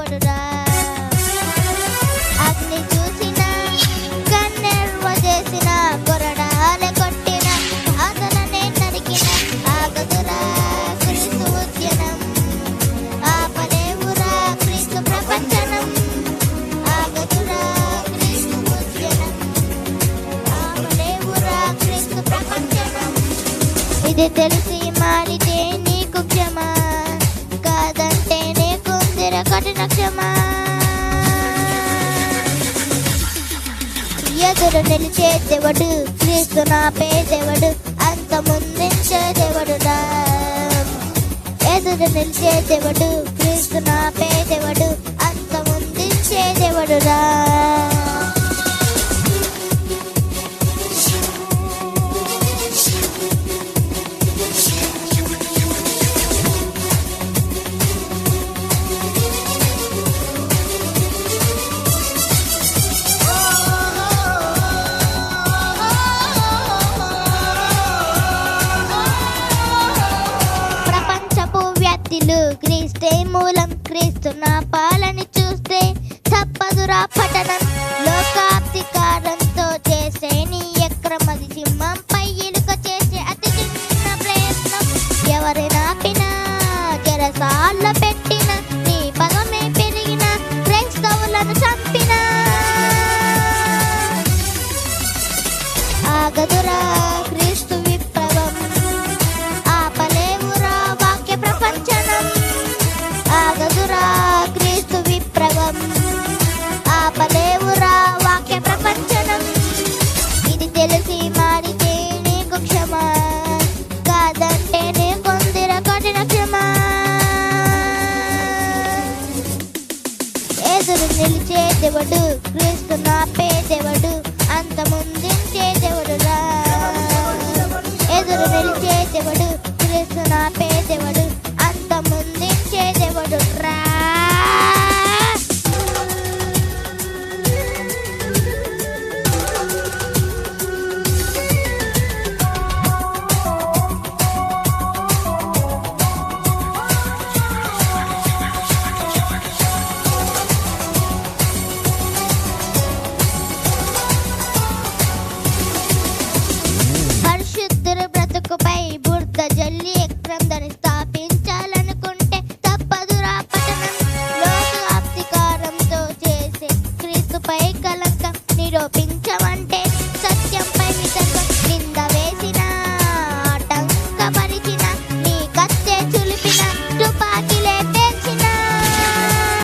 దేవుడురా అగ్ని చూసిన కన్నెర్వ చేసిన కొరడాల కొట్టిన అతననే నరికిన ఆగదురా క్రీస్తు ఉద్యనం ఆపలేవురా క్రీస్తు ప్రపంచనం. ఆగదురా క్రీస్తు ఉద్యనం ఆపలేవురా క్రీస్తు ప్రపంచనం. ఇది తెలిసి మారితే నీకు క్షమ. నీకు కఠిన క్షమ ఎదురు నిలిచే దేవుడు క్రీస్తు నా దేవుడు అంత ముందించే దేవుడురా. ఎదురు నిలిచే దేవుడు క్రీస్తు నా దేవుడు వ్యాప్తిలు క్రీస్తే మూలం క్రీస్తు నా పాలని చూస్తే తప్పదురా పఠనం. లోకాప్తికారంతో చేసే నీ ఎక్రమది సింహంపై ఇలుక చేసే అతి చిన్న ప్రయత్నం. ఎవరి నాపినా చెరసాల పెట్టిన నీ పదమే పెరిగిన క్రైస్తవులను చంపిన. ఆగదురా క్రీ దేవుడు క్రీస్తు నా పేదెవడు అంత ముందించే దేవుడురా. ఎదురు నిలిచే దేవుడు క్రీస్తు నా పేదెవడు నిరూపించమంటే సత్యంపై నింద వేసిన ఆటంకమని